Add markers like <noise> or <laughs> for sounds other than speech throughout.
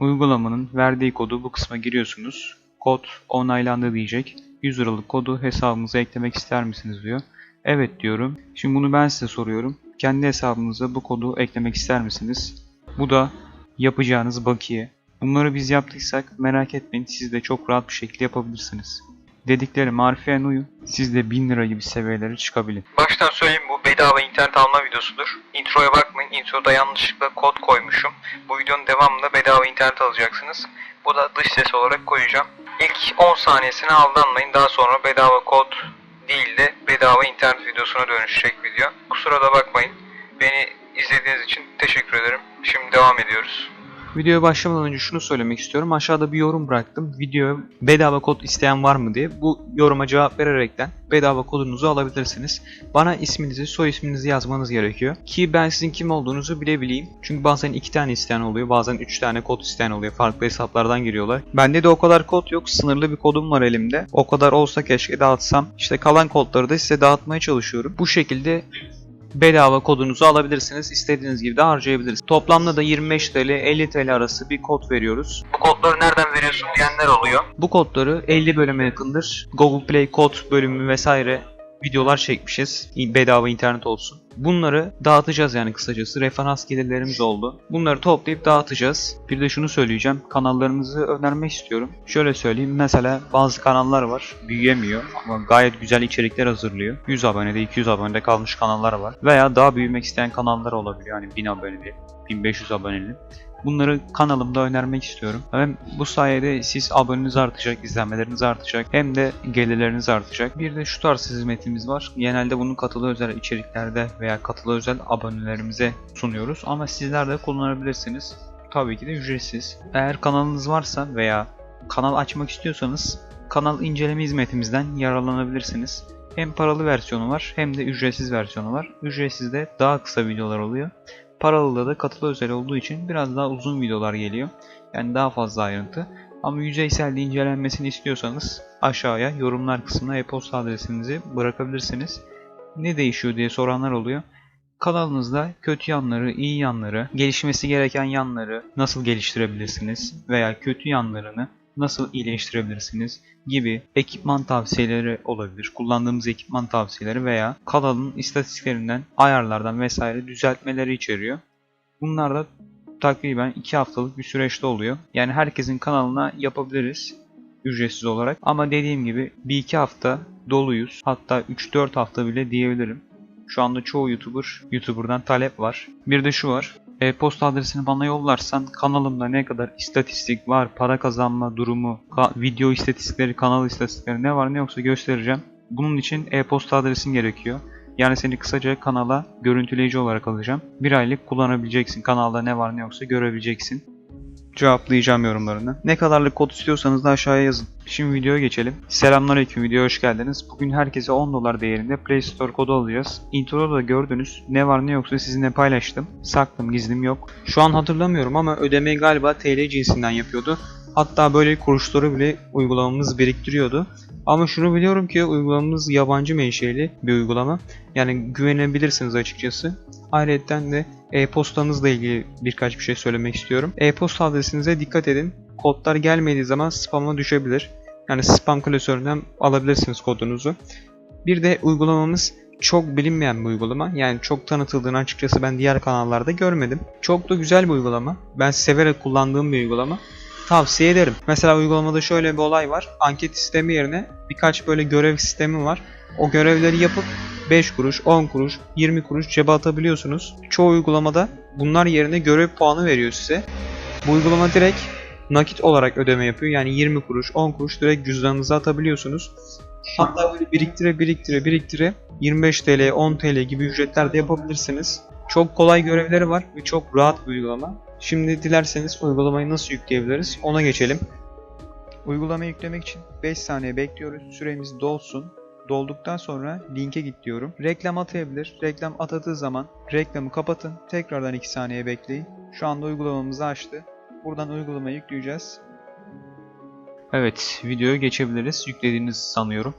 Uygulamanın verdiği kodu bu kısma giriyorsunuz. Kod onaylandı diyecek. 100 liralık kodu hesabınıza eklemek ister misiniz diyor. Evet diyorum. Şimdi bunu ben size soruyorum. Kendi hesabınıza bu kodu eklemek ister misiniz? Bu da yapacağınız bakiye. Bunları biz yaptıysak merak etmeyin siz de çok rahat bir şekilde yapabilirsiniz. Dediklerim harfiyen uyun. Siz de 1000 lira gibi seviyelere çıkabilin. Baştan söyleyeyim bu bedava internet alma videosudur. Introya bakmayın. Introda yanlışlıkla kod koymuşum. Bu videonun devamında bedava internet alacaksınız. Bu da dış ses olarak koyacağım. İlk 10 saniyesine aldanmayın. Daha sonra bedava kod değil de bedava internet videosuna dönüşecek video. Kusura da bakmayın. Beni izlediğiniz için teşekkür ederim. Şimdi devam ediyoruz. Videoya başlamadan önce şunu söylemek istiyorum. Aşağıda bir yorum bıraktım. Videoya bedava kod isteyen var mı diye. Bu yoruma cevap vererekten bedava kodunuzu alabilirsiniz. Bana isminizi, soy isminizi yazmanız gerekiyor. Ki ben sizin kim olduğunuzu bilebileyim. Çünkü bazen iki tane isteyen oluyor. Bazen üç tane kod isteyen oluyor. Farklı hesaplardan giriyorlar. Bende de o kadar kod yok. Sınırlı bir kodum var elimde. O kadar olsa keşke dağıtsam. İşte kalan kodları da size dağıtmaya çalışıyorum. Bu şekilde bedava kodunuzu alabilirsiniz. İstediğiniz gibi de harcayabilirsiniz. Toplamda da 25 TL 50 TL arası bir kod veriyoruz. Bu kodları nereden veriyorsun diyenler oluyor. Bu kodları 50 bölüme yakındır. Google Play kod bölümü vesaire videolar çekmişiz. Bedava internet olsun. Bunları dağıtacağız yani kısacası. Referans gelirlerimiz oldu. Bunları toplayıp dağıtacağız. Bir de şunu söyleyeceğim. Kanallarımızı önermek istiyorum. Şöyle söyleyeyim. Mesela bazı kanallar var. Büyüyemiyor ama gayet güzel içerikler hazırlıyor. 100 abonede 200 abonede kalmış kanallar var. Veya daha büyümek isteyen kanallar olabiliyor. Yani 1000 aboneli, 1500 aboneli. Bunları kanalımda önermek istiyorum. Hem bu sayede siz aboneniz artacak, izlenmeleriniz artacak hem de gelirleriniz artacak. Bir de şu tarz hizmetimiz var. Genelde bunu katılı özel içeriklerde veya katılı özel abonelerimize sunuyoruz. Ama sizler de kullanabilirsiniz. Tabii ki de ücretsiz. Eğer kanalınız varsa veya kanal açmak istiyorsanız kanal inceleme hizmetimizden yararlanabilirsiniz. Hem paralı versiyonu var hem de ücretsiz versiyonu var. Ücretsizde daha kısa videolar oluyor. Paralıda da katılı özel olduğu için biraz daha uzun videolar geliyor. Yani daha fazla ayrıntı. Ama yüzeysel de incelenmesini istiyorsanız aşağıya yorumlar kısmına e-posta adresinizi bırakabilirsiniz. Ne değişiyor diye soranlar oluyor. Kanalınızda kötü yanları, iyi yanları, gelişmesi gereken yanları nasıl geliştirebilirsiniz veya kötü yanlarını nasıl iyileştirebilirsiniz gibi ekipman tavsiyeleri olabilir. Kullandığımız ekipman tavsiyeleri veya kanalın istatistiklerinden, ayarlardan vesaire düzeltmeleri içeriyor. Bunlar da takriben 2 haftalık bir süreçte oluyor. Yani herkesin kanalına yapabiliriz ücretsiz olarak. Ama dediğim gibi 1-2 hafta doluyuz. Hatta 3-4 hafta bile diyebilirim. Şu anda çoğu YouTuber, YouTuber'dan talep var. Bir de şu var. E-posta adresini bana yollarsan kanalımda ne kadar istatistik var, para kazanma durumu, ka- video istatistikleri, kanal istatistikleri ne var ne yoksa göstereceğim. Bunun için e-posta adresin gerekiyor. Yani seni kısaca kanala görüntüleyici olarak alacağım. Bir aylık kullanabileceksin. Kanalda ne var ne yoksa görebileceksin. Cevaplayacağım yorumlarını. Ne kadarlık kod istiyorsanız da aşağıya yazın. Şimdi videoya geçelim. Selamünaleyküm videoya hoş geldiniz. Bugün herkese 10 dolar değerinde Play Store kodu alacağız. Introda da gördünüz. Ne var ne yoksa sizinle paylaştım. Saklım gizlim yok. Şu an hatırlamıyorum ama ödemeyi galiba TL cinsinden yapıyordu. Hatta böyle kuruşları bile uygulamamız biriktiriyordu. Ama şunu biliyorum ki uygulamamız yabancı menşeli bir uygulama. Yani güvenebilirsiniz açıkçası. Ayrıca de e-postanızla ilgili birkaç bir şey söylemek istiyorum. E-posta adresinize dikkat edin. Kodlar gelmediği zaman spam'a düşebilir. Yani spam klasöründen alabilirsiniz kodunuzu. Bir de uygulamamız çok bilinmeyen bir uygulama. Yani çok tanıtıldığını açıkçası ben diğer kanallarda görmedim. Çok da güzel bir uygulama. Ben severek kullandığım bir uygulama. Tavsiye ederim. Mesela uygulamada şöyle bir olay var. Anket sistemi yerine birkaç böyle görev sistemi var. O görevleri yapıp 5 kuruş, 10 kuruş, 20 kuruş cebe atabiliyorsunuz. Çoğu uygulamada bunlar yerine görev puanı veriyor size. Bu uygulama direkt nakit olarak ödeme yapıyor. Yani 20 kuruş, 10 kuruş direkt cüzdanınıza atabiliyorsunuz. Hatta böyle biriktire biriktire biriktire 25 TL, 10 TL gibi ücretler de yapabilirsiniz. Çok kolay görevleri var ve çok rahat bir uygulama. Şimdi dilerseniz uygulamayı nasıl yükleyebiliriz ona geçelim. Uygulamayı yüklemek için 5 saniye bekliyoruz. Süremiz dolsun. Dolduktan sonra linke git diyorum. Reklam atayabilir. Reklam atadığı zaman reklamı kapatın. Tekrardan 2 saniye bekleyin. Şu anda uygulamamızı açtı. Buradan uygulamayı yükleyeceğiz. Evet, videoya geçebiliriz. Yüklediğinizi sanıyorum.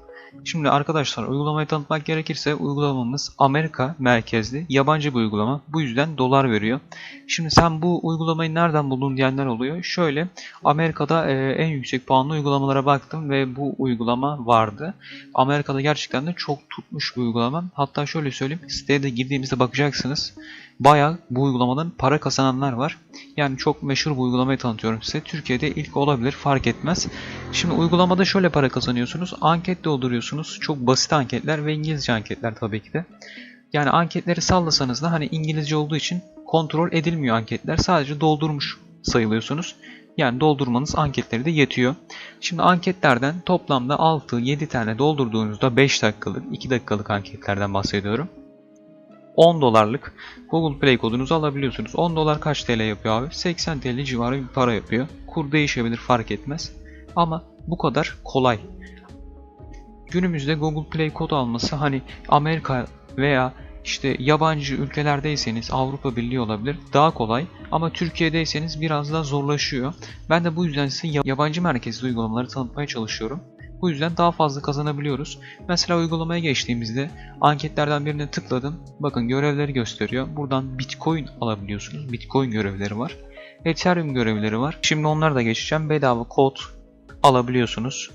Şimdi arkadaşlar uygulamayı tanıtmak gerekirse uygulamamız Amerika merkezli yabancı bir uygulama. Bu yüzden dolar veriyor. Şimdi sen bu uygulamayı nereden buldun diyenler oluyor. Şöyle Amerika'da e, en yüksek puanlı uygulamalara baktım ve bu uygulama vardı. Amerika'da gerçekten de çok tutmuş bir uygulama. Hatta şöyle söyleyeyim siteye de girdiğimizde bakacaksınız. Bayağı bu uygulamadan para kazananlar var. Yani çok meşhur bu uygulamayı tanıtıyorum size. Türkiye'de ilk olabilir fark etmez. Şimdi uygulamada şöyle para kazanıyorsunuz. Anket dolduruyorsunuz. Çok basit anketler ve İngilizce anketler tabii ki de. Yani anketleri sallasanız da hani İngilizce olduğu için kontrol edilmiyor anketler. Sadece doldurmuş sayılıyorsunuz. Yani doldurmanız anketleri de yetiyor. Şimdi anketlerden toplamda 6-7 tane doldurduğunuzda 5 dakikalık, 2 dakikalık anketlerden bahsediyorum. 10 dolarlık Google Play kodunuzu alabiliyorsunuz. 10 dolar kaç TL yapıyor abi? 80 TL civarı bir para yapıyor. Kur değişebilir fark etmez. Ama bu kadar kolay. Günümüzde Google Play kodu alması hani Amerika veya işte yabancı ülkelerdeyseniz Avrupa Birliği olabilir daha kolay ama Türkiye'deyseniz biraz daha zorlaşıyor. Ben de bu yüzden size yabancı merkezli uygulamaları tanıtmaya çalışıyorum. Bu yüzden daha fazla kazanabiliyoruz. Mesela uygulamaya geçtiğimizde anketlerden birine tıkladım. Bakın görevleri gösteriyor. Buradan Bitcoin alabiliyorsunuz. Bitcoin görevleri var. Ethereum görevleri var. Şimdi onları da geçeceğim. Bedava kod alabiliyorsunuz.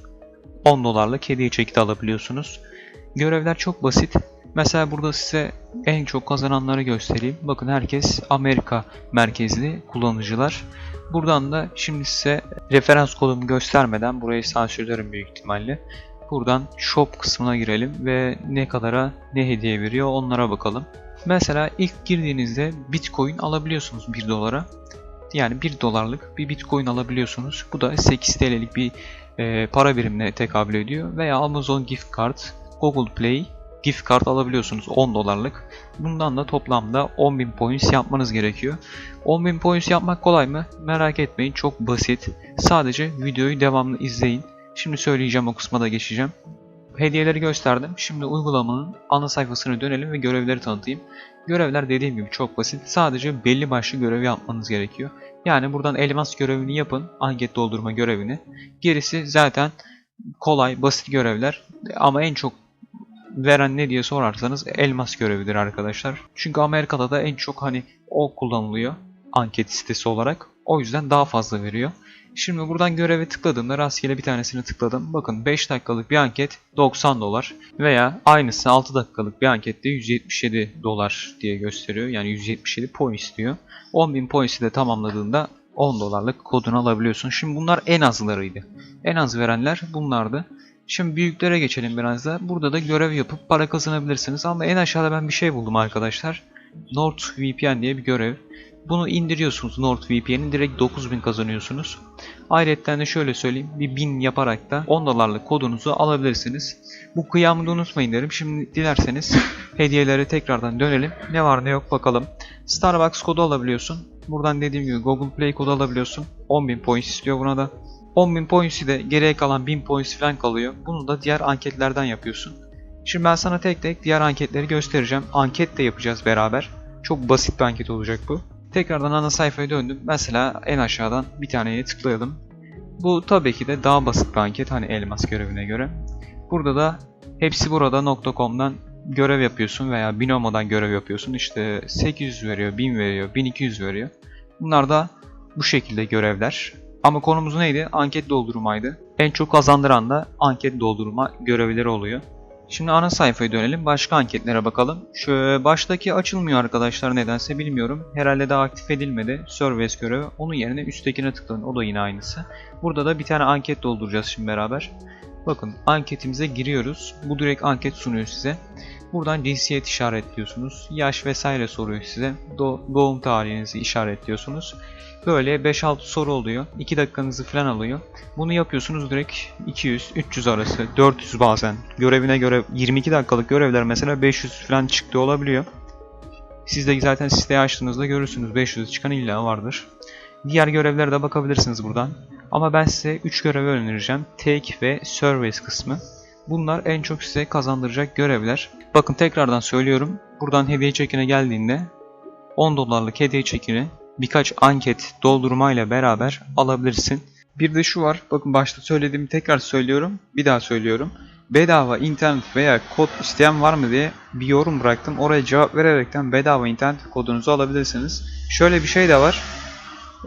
10 dolarlık hediye çekiti alabiliyorsunuz. Görevler çok basit. Mesela burada size en çok kazananları göstereyim. Bakın herkes Amerika merkezli kullanıcılar. Buradan da şimdi size referans kodumu göstermeden burayı sansürlerim büyük ihtimalle. Buradan shop kısmına girelim ve ne kadara ne hediye veriyor onlara bakalım. Mesela ilk girdiğinizde bitcoin alabiliyorsunuz 1 dolara. Yani 1 dolarlık bir bitcoin alabiliyorsunuz. Bu da 8 TL'lik bir e, para birimine tekabül ediyor. Veya Amazon gift card, Google Play gift card alabiliyorsunuz 10 dolarlık. Bundan da toplamda 10.000 points yapmanız gerekiyor. 10.000 points yapmak kolay mı? Merak etmeyin çok basit. Sadece videoyu devamlı izleyin. Şimdi söyleyeceğim o kısma da geçeceğim. Hediyeleri gösterdim. Şimdi uygulamanın ana sayfasına dönelim ve görevleri tanıtayım. Görevler dediğim gibi çok basit. Sadece belli başlı görevi yapmanız gerekiyor. Yani buradan elmas görevini yapın. Anket doldurma görevini. Gerisi zaten kolay, basit görevler. Ama en çok veren ne diye sorarsanız elmas görevidir arkadaşlar. Çünkü Amerika'da da en çok hani o kullanılıyor anket sitesi olarak. O yüzden daha fazla veriyor. Şimdi buradan göreve tıkladığımda rastgele bir tanesini tıkladım. Bakın 5 dakikalık bir anket 90 dolar veya aynısı 6 dakikalık bir ankette 177 dolar diye gösteriyor. Yani 177 points diyor. 10.000 points'i de tamamladığında 10 dolarlık kodunu alabiliyorsun. Şimdi bunlar en azlarıydı. En az verenler bunlardı. Şimdi büyüklere geçelim biraz da. Burada da görev yapıp para kazanabilirsiniz. Ama en aşağıda ben bir şey buldum arkadaşlar. NordVPN diye bir görev. Bunu indiriyorsunuz NordVPN'i direkt 9000 kazanıyorsunuz. Ayrıca de şöyle söyleyeyim. Bir 1000 yaparak da 10 dolarlık kodunuzu alabilirsiniz. Bu kıyamını unutmayın derim. Şimdi dilerseniz <laughs> hediyelere tekrardan dönelim. Ne var ne yok bakalım. Starbucks kodu alabiliyorsun. Buradan dediğim gibi Google Play kodu alabiliyorsun. 10.000 points istiyor buna da. 10.000 points'i de geriye kalan 1000 points falan kalıyor. Bunu da diğer anketlerden yapıyorsun. Şimdi ben sana tek tek diğer anketleri göstereceğim. Anket de yapacağız beraber. Çok basit bir anket olacak bu. Tekrardan ana sayfaya döndüm. Mesela en aşağıdan bir taneye tıklayalım. Bu tabii ki de daha basit bir anket hani elmas görevine göre. Burada da hepsi burada.com'dan görev yapıyorsun veya Binomo'dan görev yapıyorsun. İşte 800 veriyor, 1000 veriyor, 1200 veriyor. Bunlar da bu şekilde görevler. Ama konumuz neydi? Anket doldurmaydı. En çok kazandıran da anket doldurma görevleri oluyor. Şimdi ana sayfaya dönelim. Başka anketlere bakalım. Şu baştaki açılmıyor arkadaşlar nedense bilmiyorum. Herhalde daha aktif edilmedi. Service görevi. Onun yerine üsttekine tıklayın. O da yine aynısı. Burada da bir tane anket dolduracağız şimdi beraber. Bakın anketimize giriyoruz. Bu direkt anket sunuyor size. Buradan cinsiyet işaretliyorsunuz. Yaş vesaire soruyor size. Doğum tarihinizi işaretliyorsunuz. Böyle 5-6 soru oluyor. 2 dakikanızı falan alıyor. Bunu yapıyorsunuz direkt 200-300 arası, 400 bazen. Görevine göre 22 dakikalık görevler mesela 500 falan çıktı olabiliyor. Siz de zaten siteyi açtığınızda görürsünüz 500 çıkan illa vardır. Diğer görevlere de bakabilirsiniz buradan. Ama ben size 3 görevi önereceğim. Take ve Service kısmı. Bunlar en çok size kazandıracak görevler. Bakın tekrardan söylüyorum. Buradan hediye çekine geldiğinde 10 dolarlık hediye çekini birkaç anket doldurmayla beraber alabilirsin. Bir de şu var. Bakın başta söylediğimi tekrar söylüyorum. Bir daha söylüyorum. bedava internet veya kod isteyen var mı diye bir yorum bıraktım. Oraya cevap vererekten bedava internet kodunuzu alabilirsiniz. Şöyle bir şey de var.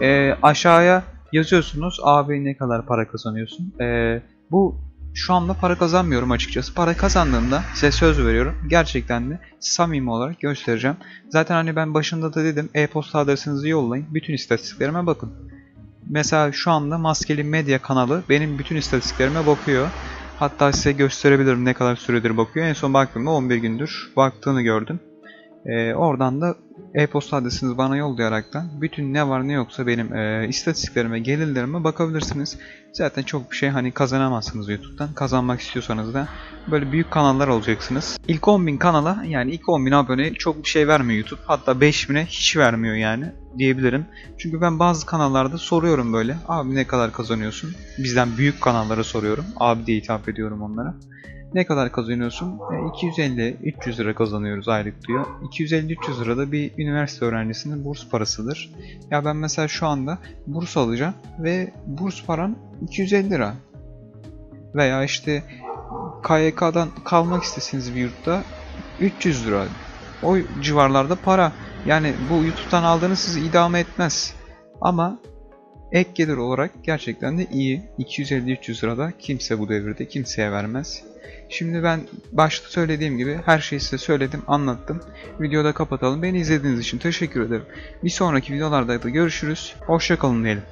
Ee, aşağıya yazıyorsunuz abi ne kadar para kazanıyorsun. Ee, bu şu anda para kazanmıyorum açıkçası. Para kazandığımda size söz veriyorum. Gerçekten de samimi olarak göstereceğim. Zaten hani ben başında da dedim e-posta adresinizi yollayın. Bütün istatistiklerime bakın. Mesela şu anda Maskeli Medya kanalı benim bütün istatistiklerime bakıyor. Hatta size gösterebilirim ne kadar süredir bakıyor. En son baktığımda 11 gündür baktığını gördüm. Ee, oradan da e-posta adresinizi bana yollayaraktan bütün ne var ne yoksa benim e, istatistiklerime, gelirlerime bakabilirsiniz. Zaten çok bir şey hani kazanamazsınız YouTube'dan. Kazanmak istiyorsanız da böyle büyük kanallar olacaksınız. İlk 10.000 kanala yani ilk 10.000 abone çok bir şey vermiyor YouTube. Hatta 5.000'e hiç vermiyor yani diyebilirim. Çünkü ben bazı kanallarda soruyorum böyle. Abi ne kadar kazanıyorsun? Bizden büyük kanallara soruyorum. Abi diye hitap ediyorum onlara. Ne kadar kazanıyorsun? E, 250-300 lira kazanıyoruz aylık diyor. 250-300 lira da bir üniversite öğrencisinin burs parasıdır. Ya ben mesela şu anda burs alacağım ve burs param 250 lira. Veya işte KYK'dan kalmak istesiniz bir yurtta 300 lira. O civarlarda para. Yani bu YouTube'dan aldığınız sizi idame etmez. Ama ek gelir olarak gerçekten de iyi. 250-300 lirada kimse bu devirde kimseye vermez. Şimdi ben başta söylediğim gibi her şeyi size söyledim, anlattım. Videoda kapatalım. Beni izlediğiniz için teşekkür ederim. Bir sonraki videolarda da görüşürüz. Hoşçakalın diyelim.